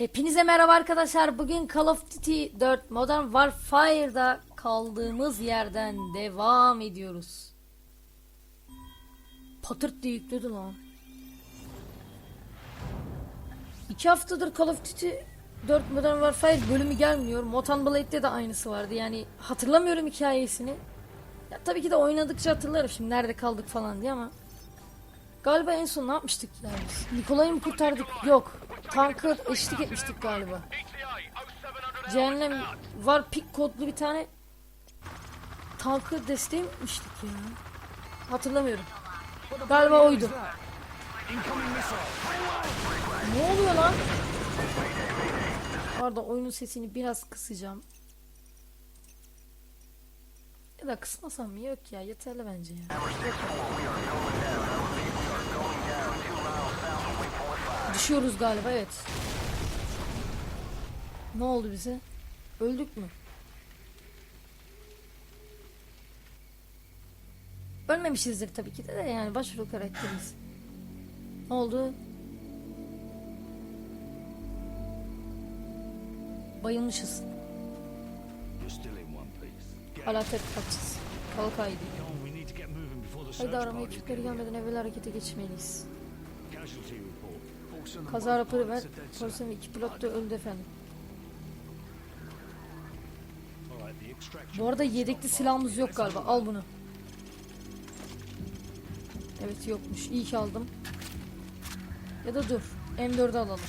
Hepinize merhaba arkadaşlar. Bugün Call of Duty 4 Modern Warfare'da kaldığımız yerden devam ediyoruz. Patırt diye yükledi lan. İki haftadır Call of Duty 4 Modern Warfare bölümü gelmiyor. Motan Blade'de de aynısı vardı. Yani hatırlamıyorum hikayesini. Ya tabii ki de oynadıkça hatırlarım şimdi nerede kaldık falan diye ama. Galiba en son ne yapmıştık yani? Nikolay'ı mı kurtardık? Yok. Tankı eşlik etmiştik galiba. Cehennem var pik kodlu bir tane tankı desteğmiştik ya. Hatırlamıyorum. Galiba oydu. Ne oluyor lan? Pardon oyunun sesini biraz kısacağım. Ya da kısmasam? Yok ya yeterli bence ya. Düşüyoruz galiba evet. Ne oldu bize? Öldük mü? Ölmemişizdir tabii ki de, yani başrol karakteriz. Ne oldu? Bayılmışız. Hala tek kaçacağız. Kalı kaydı. Come on, we need to get moving before the search Haydi arama ekipleri gelmeden evvel harekete geçmeliyiz. Kaza raporu ver. Polisin iki pilot da öldü efendim. Bu arada yedekli silahımız yok galiba. Al bunu. Evet yokmuş. İyi ki aldım. Ya da dur. M4'ü alalım.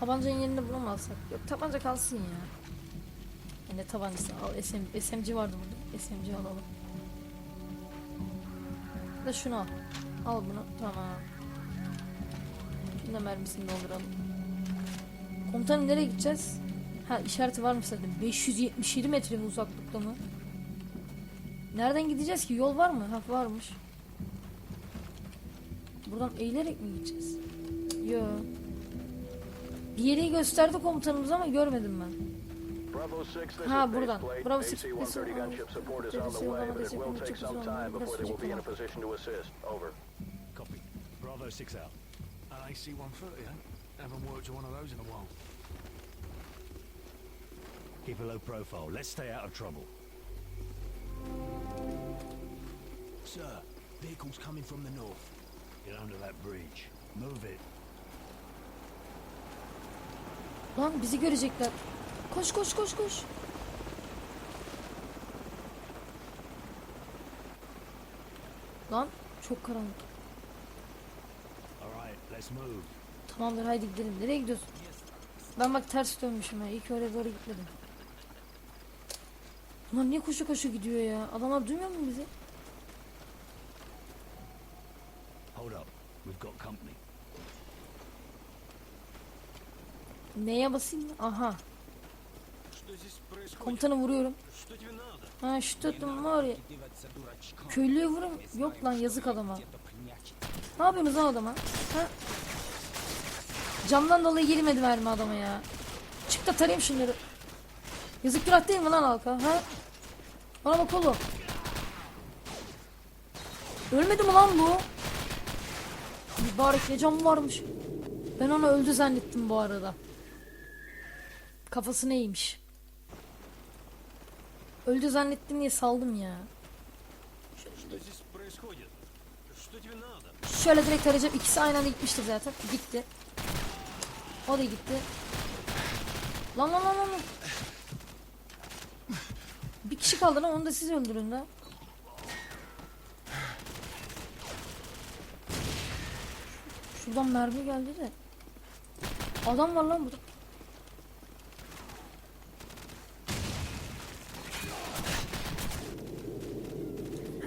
Tabancanın yerini bulamazsak. Yok tabanca kalsın ya. Ya Ne tabancası? Al SM, SMG vardı burada. SMG alalım. Da şunu al. Al bunu. Tamam. Da mermisini dolduralım. Komutanım nereye gideceğiz? Ha işareti varmış zaten. 577 metre mi uzaklıkta mı? Nereden gideceğiz ki? Yol var mı? Ha varmış. Buradan eğilerek mi gideceğiz? Yo. Bir yeri gösterdi komutanımız ama görmedim ben. 6, Ha, buradan. Bravo six, AC-130 this is- gunship support is on Dedesi the yollama way, but it destek olacak biraz sürecek. Bravo 6 out. An AC-130, eh? Haven't worked on one of those in a while. Keep a low profile. Let's stay out of trouble. Sir, vehicles coming from the north. Get under that bridge. Move it. Lan bizi görecekler. Koş koş koş koş. Lan çok karanlık. Tamamdır haydi gidelim. Nereye gidiyorsun? Ben bak ters dönmüşüm ya. Ki oraya doğru gitmedim. Bunlar niye koşu koşu gidiyor ya? Adamlar duymuyor mu bizi? Hold up. We've got company. Neye basayım? Aha. Komutanı vuruyorum. Ha şu tuttum var ya. Köylüye vurun. Yok lan yazık adama. Ne yapıyorsunuz lan adama? Ha? Camdan dolayı girmedi mermi adama ya. Çık da tarayayım şunları. Yazık günah değil mi lan halka? Ha? Bana bak oğlum. Ölmedi mi lan bu? Mübarek ne canı varmış. Ben onu öldü zannettim bu arada. Kafası neymiş? Öldü zannettim diye saldım ya. Şöyle direkt arayacağım. İkisi aynı anda gitmiştir zaten. Gitti. O da gitti. Lan lan lan lan. lan. Bir kişi kaldı lan onu da siz öldürün de. Şuradan mermi geldi de. Adam var lan burada.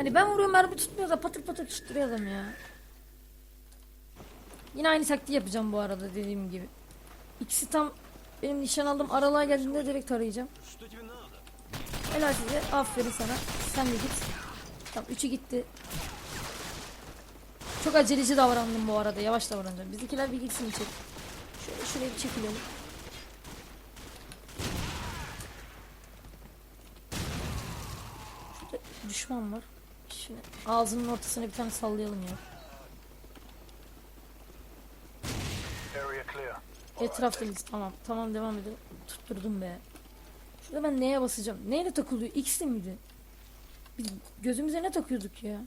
Hani ben vuruyorum mermi tutmuyor da patır patır tutturuyor adam ya. Yine aynı taktiği yapacağım bu arada dediğim gibi. İkisi tam benim nişan aldığım aralığa geldiğinde direkt arayacağım. Helal size. Aferin sana. Sen de git. Tamam üçü gitti. Çok aceleci davrandım bu arada. Yavaş davranacağım. Bizimkiler bir gitsin içeri. Şöyle şuraya bir çekilelim. Şurada düşman var. Şimdi ağzının ortasına bir tane sallayalım ya. Area clear. Etrafta list. Tamam. Tamam devam edelim. Tutturdum be. Şurada ben neye basacağım? Neyle takılıyor? X'li miydi? Biz gözümüze ne takıyorduk ya?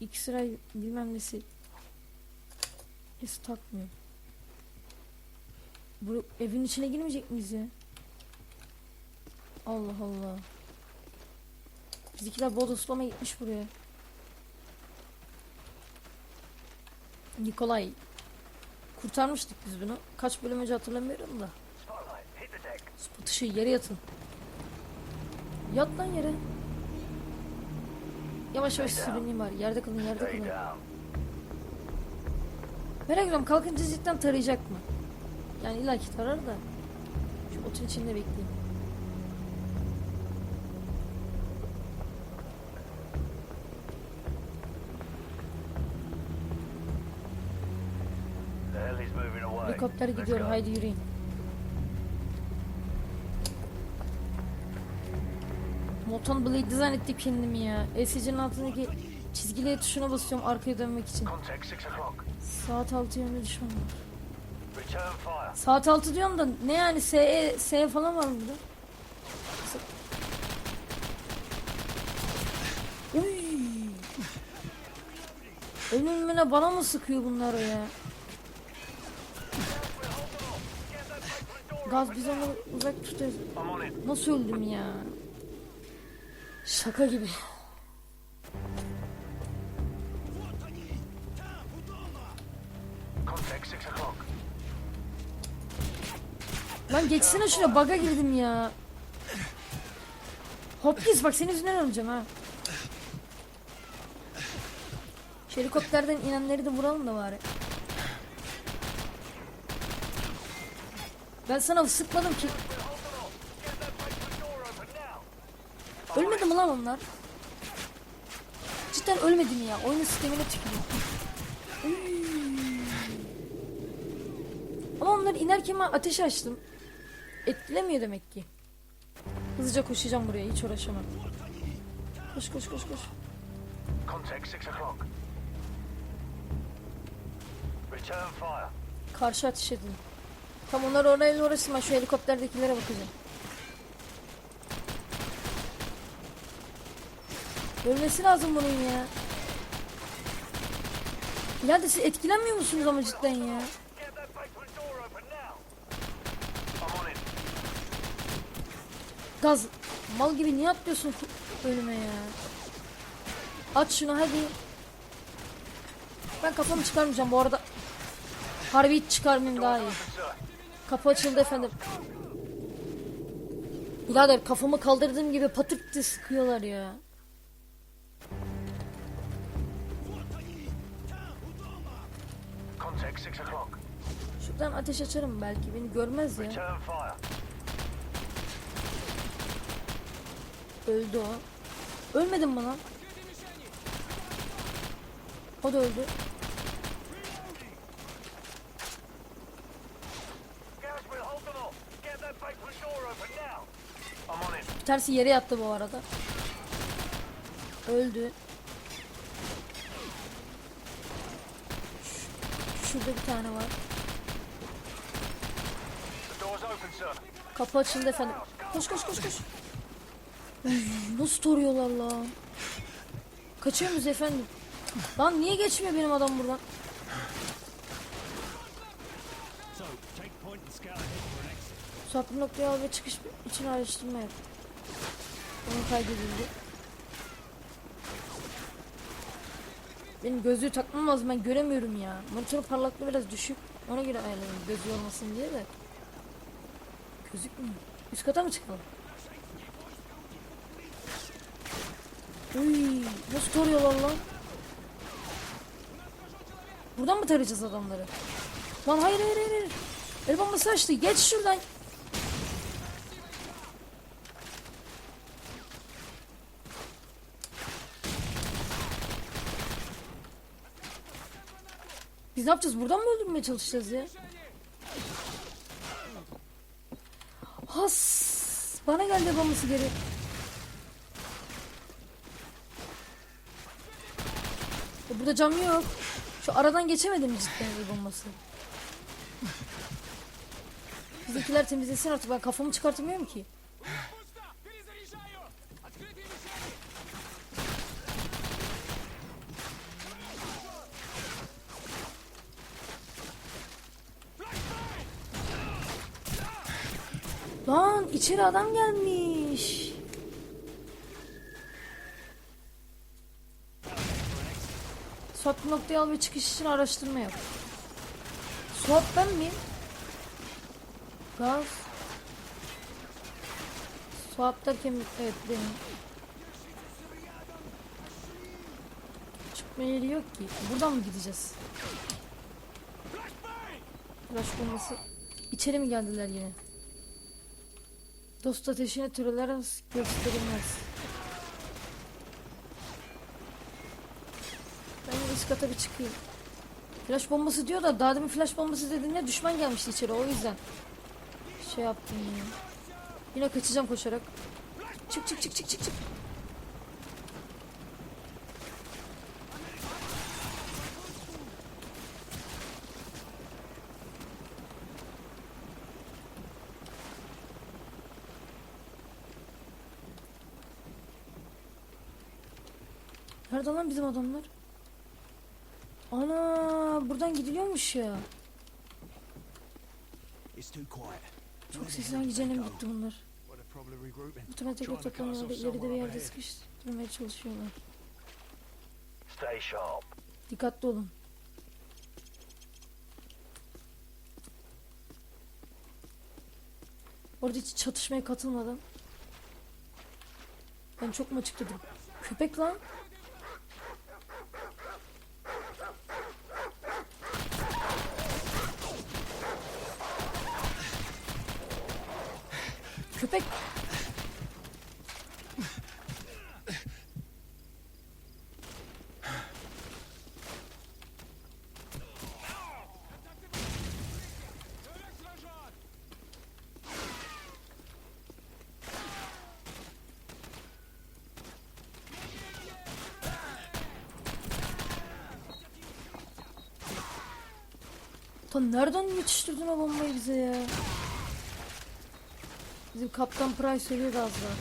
X-ray bilmem nesi. Hiç takmıyor. Bu evin içine girmeyecek miyiz ya? Allah Allah. Bizimkiler bodoslama gitmiş buraya. Nikolay. Kurtarmıştık biz bunu. Kaç bölüm önce hatırlamıyorum da. Spot ışığı yere yatın. Yat lan yere. Yavaş yavaş sürüneyim bari. Yerde kalın yerde kalın. Merak ediyorum kalkınca cidden tarayacak mı? Yani illa ki tarar da. Şu otun içinde bekleyeyim. Helikopter gidiyor haydi yürüyün. Moton Blade zannettim kendimi ya. LCC'nin altındaki çizgili tuşuna basıyorum arkaya dönmek için. Contact 6 o'clock. Saat 6 yönünde düşman var. Saat 6 diyorum da ne yani SE, S falan var mı burada? Uy. Ölümüne bana mı sıkıyor bunlar ya? Gaz biz onu uzak it. Nasıl öldüm ya? Şaka gibi. Contact 6 o'clock. Lan geçsene şuraya baga girdim ya. Hopkins bak senin yüzünden öleceğim ha. Şu helikopterden inenleri de vuralım da bari. Ben sana sıkmadım ki. Ölmedi mi lan onlar? Cidden ölmedi mi ya? Oyunun sistemine tükürüyor. Ama onlar inerken ben ateş açtım. Etkilemiyor demek ki. Hızlıca koşacağım buraya hiç uğraşamam. Koş koş koş koş. Contact 6 o'clock. Return fire. Karşı ateş edin. Tam onlar orayla uğraşsın şu helikopterdekilere bakacağım. Ölmesi lazım bunun ya. Ya da siz etkilenmiyor musunuz ama cidden ya? Gaz mal gibi niye atlıyorsun önüme ya? Aç şunu hadi. Ben kafamı çıkarmayacağım bu arada. Harbi hiç çıkarmayayım daha iyi. Kapı açıldı efendim. Birader kafamı kaldırdığım gibi patırt diye sıkıyorlar ya. Contact 6 o'clock. Şuradan ateş açarım belki beni görmez ya. Öldü o. Ölmedin mi lan? O da öldü. Tanesi yere yattı bu arada. Öldü. Şurada bir tane var. Kapı açıldı efendim. Koş koş koş koş. Nasıl toruyorlar lan? Kaçıyor muyuz efendim? Lan niye geçmiyor benim adam buradan? Saklı noktaya al ve çıkış için araştırma yap. Onu kaydedildi. Benim gözlüğü takmam lazım ben göremiyorum ya. Monitörün parlaklığı biraz düşük. Ona göre ayarladım gözlüğü olmasın diye de. Gözükmüyor. Üst kata mı çıkalım? Uy, nasıl toruyorlar lan? Buradan mı tarayacağız adamları? Lan hayır hayır hayır. hayır. El bombası açtı. Geç şuradan. Biz ne yapacağız? Buradan mı öldürmeye çalışacağız ya? Has. Bana geldi el bombası geri. Ya burada cam yok. Şu aradan geçemedim cidden el bombası. Bizimkiler temizlesin artık ben kafamı çıkartamıyorum ki. Lan içeri adam gelmiş. Swap noktayı al ve çıkış için araştırma yap. Swap ben miyim? Gaz. Swap derken evet benim. Çıkma yeri yok ki. Buradan mı gideceğiz? Flash bombası. İçeri mi geldiler yine? Dost ateşine türeler gösterilmez. Ben üst kata bir çıkayım. Flash bombası diyor da daha demin flash bombası dediğinde düşman gelmişti içeri o yüzden. Şey yaptım ya. Yine kaçacağım koşarak. Çık çık çık çık çık çık. Nerede lan bizim adamlar? Ana buradan gidiliyormuş ya. Çok seslen cehennem gitti bunlar. Muhtemelen tekrar toplanıyorlar. İleride bir yerde sıkıştırmaya çalışıyorlar. Stay sharp. Dikkatli olun. Orada hiç çatışmaya katılmadan. Ben çok mu açıkladım? Köpek lan. Köpek. Lan nereden yetiştirdin o bombayı bize ya? Bizim kaptan Price söylüyordu az daha.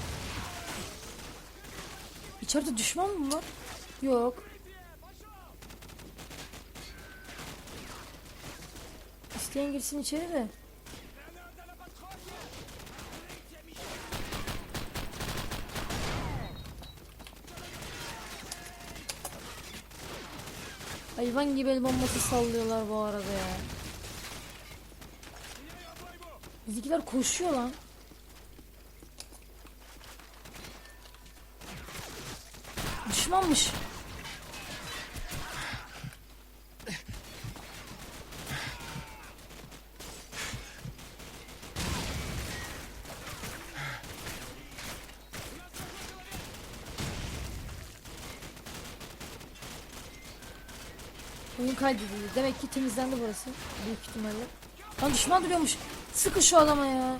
İçeride düşman mı var? Yok. İsteyen girsin içeri de. Hayvan gibi el bombası sallıyorlar bu arada ya. Bizimkiler koşuyor lan. Düşmanmış. Oyun kaydedildi. Demek ki temizlendi burası. Büyük ihtimalle. Lan düşman duruyormuş. Sıkın şu adama ya.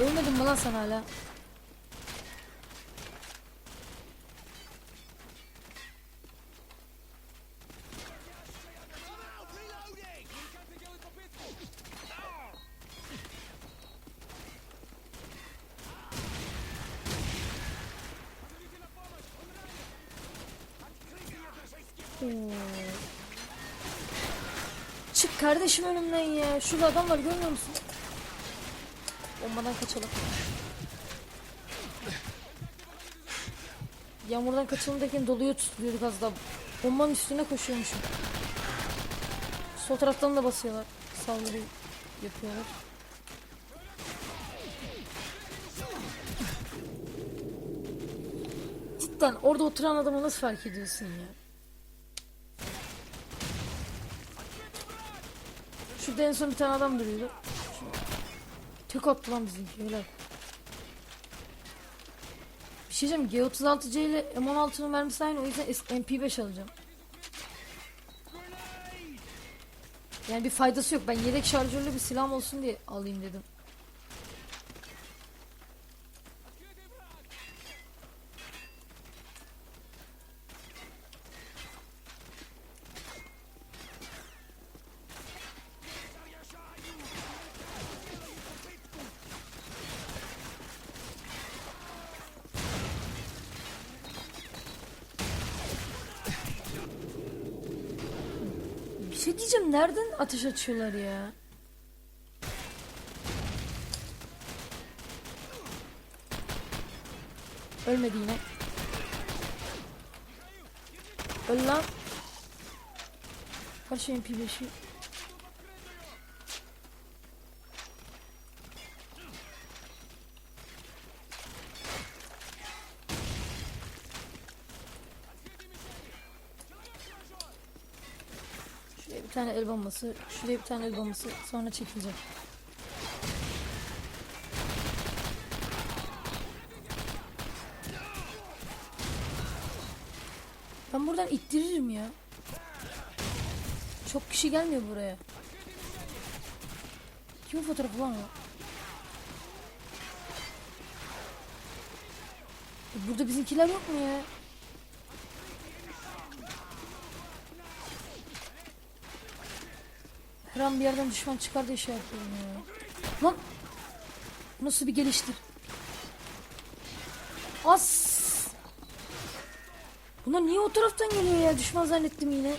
Ölmedin mi lan sen hala? Çık kardeşim önümden ya. Şurada adam var görmüyor musun? Bombadan kaçalım. Yağmurdan kaçalım derken doluyu tutuyorduk az daha. Bombanın üstüne koşuyormuşum. Sol taraftan da basıyorlar. Saldırı yapıyorlar. Cidden orada oturan adamı nasıl fark ediyorsun ya? Şurada en son bir tane adam duruyordu. Tek attı lan bizimki öyle. Bir şey diyeceğim G36C ile M16'nın mermisi aynı o yüzden S- MP5 alacağım. Yani bir faydası yok. Ben yedek şarjörlü bir silahım olsun diye alayım dedim. Bir şey nereden ateş açıyorlar ya? Ölmedi yine. Öl lan. Kaç şey MP5'i? Şuraya bir tane el bombası, şuraya bir tane el bombası sonra çekileceğim. Ben buradan ittiririm ya. Çok kişi gelmiyor buraya. Kimin fotoğrafı lan o? E, Burada bizimkiler yok mu ya? Her an bir yerden düşman çıkar diye şey yapıyorum ya. Lan! Nasıl bir geliştir? As! Bunlar niye o taraftan geliyor ya? Düşman zannettim yine.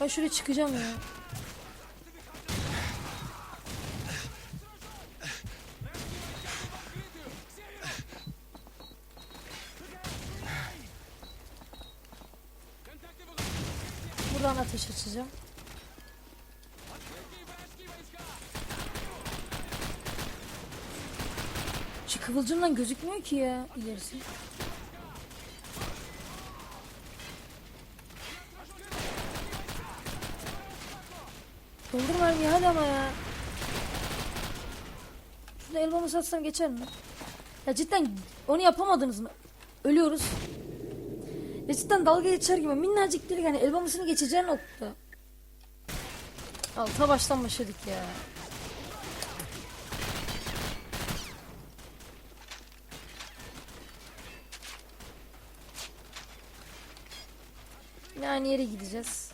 Ben şuraya çıkacağım ya. Buradan ateş açacağım. Şu kıvılcımdan gözükmüyor ki ya ilerisi. Doldur mermiyi hadi ama ya. Şurada el bombası atsam geçer mi? Ya cidden onu yapamadınız mı? Ölüyoruz. Ya cidden dalga geçer gibi minnacık değil yani el bombasını geçeceğin nokta. Al ta baştan başladık ya. Aynı yere gideceğiz.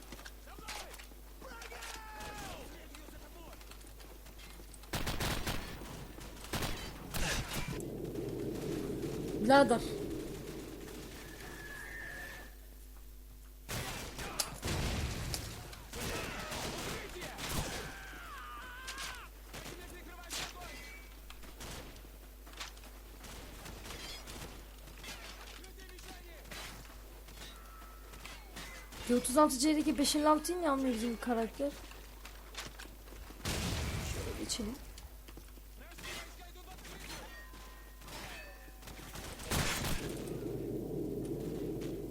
Birader. G36C'deki 556'yı mı almıyor bizim karakter? Şöyle geçelim.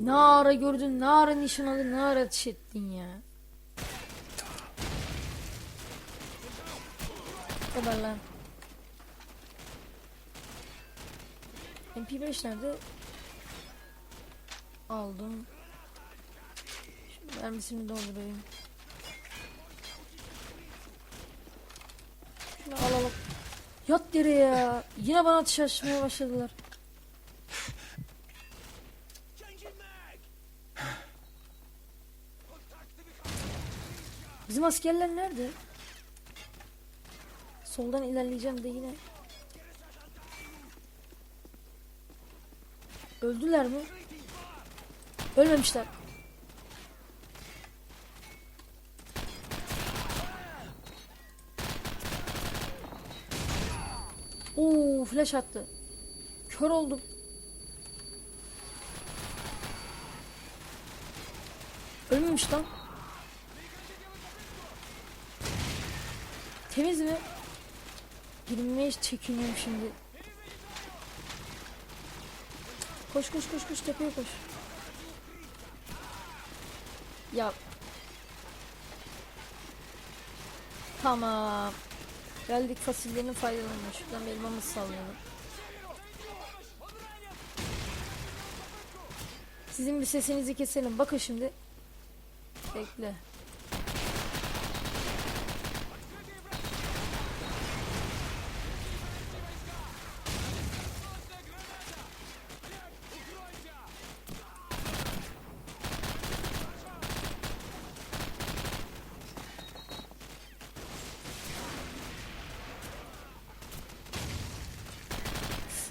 Ne ara gördün, ne ara nişan aldın, ne ara ateş ettin ya. Bu kadar lan. MP5 nerede? Aldım. Şimdi mermisini doldurayım. Şunu alalım. Yat yere ya. Yine bana ateş açmaya başladılar. Bizim askerler nerede? Soldan ilerleyeceğim de yine. Öldüler mi? Ölmemişler. Oo flash attı. Kör oldum. Ölmemiş lan. Temiz mi? Girmeye çekiniyorum şimdi. Koş koş koş koş tepeye koş. Ya. Tamam. Geldik fasulyenin faydalarına. Şuradan elmamızı sallayalım. Sizin bir sesinizi keselim. Bakın şimdi. Bekle.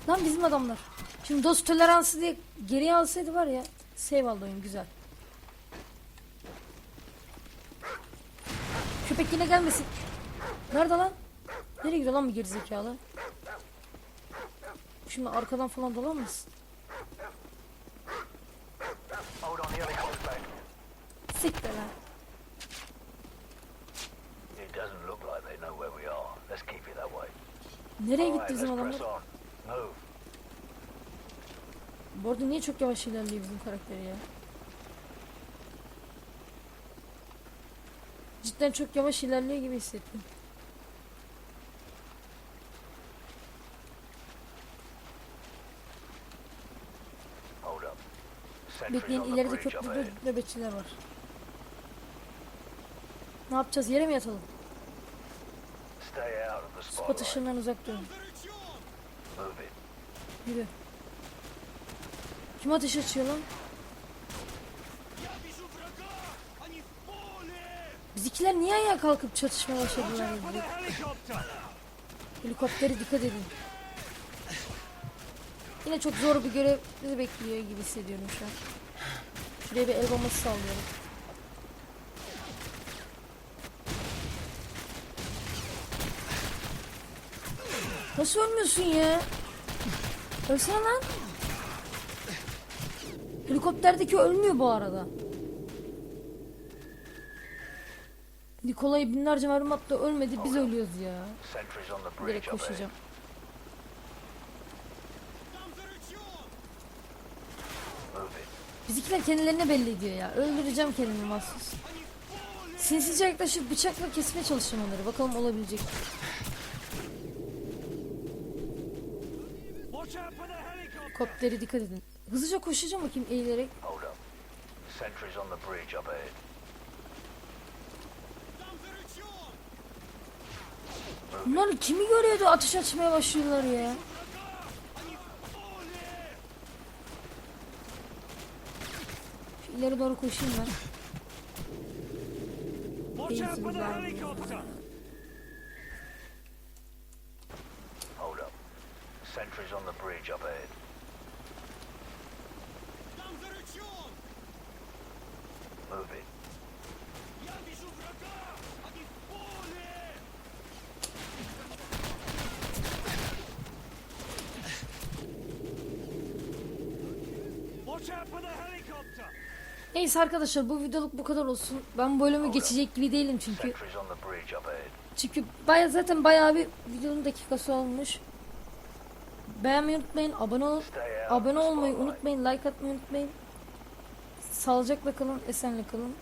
Lan bizim adamlar. Şimdi dost toleransı diye geriye alsaydı var ya. Save aldı oyun güzel. Köpek yine gelmesin. Nerede lan? Nereye gidiyor lan bu gerizekalı? Şimdi arkadan falan dolanmasın. Siktir lan. It doesn't look like Bu arada niye çok yavaş ilerliyor bizim karakteri ya? Cidden çok yavaş ilerliyor gibi hissettim. Hold up. Sentries Bekleyin ileride köprüde nöbetçiler var. Ne yapacağız? Yere mi yatalım? Stay out of the Spot ışığından uzak durun. Yürü. Kim ateş açıyor lan? Bizimkiler niye ayağa kalkıp çatışmaya başladılar? Helikoptere dikkat edin. Yine çok zor bir görev bizi bekliyor gibi hissediyorum şu an. Şuraya bir el bombası sallıyorum. Nasıl ölmüyorsun ya? Ölsene lan. Helikopterdeki ölmüyor bu arada. Nikolay binlerce mermi attı ölmedi biz ölüyoruz ya. Direkt koşacağım. Bizimkiler kendilerine belli ediyor ya. Öldüreceğim kendimi mahsus. Sinsice yaklaşıp bıçakla kesmeye çalışacağım onları. Bakalım olabilecek. Kopteri dikkat edin. Hızlıca koşacağım bakayım eğilerek. Hold up. Sentries on the bridge up ahead. Bunlar kimi görüyordu ateş açmaya başlıyorlar ya. Şu ileri doğru koşayım ben. Hold up. Sentries on the bridge up ahead helicopter! Neyse arkadaşlar bu videoluk bu kadar olsun. Ben bölümü geçecek gibi değilim çünkü. Çünkü baya zaten bayağı bir videonun dakikası olmuş. Beğenmeyi unutmayın, abone ol, abone olmayı unutmayın, like atmayı unutmayın. Sağlıcakla kalın, esenle kalın.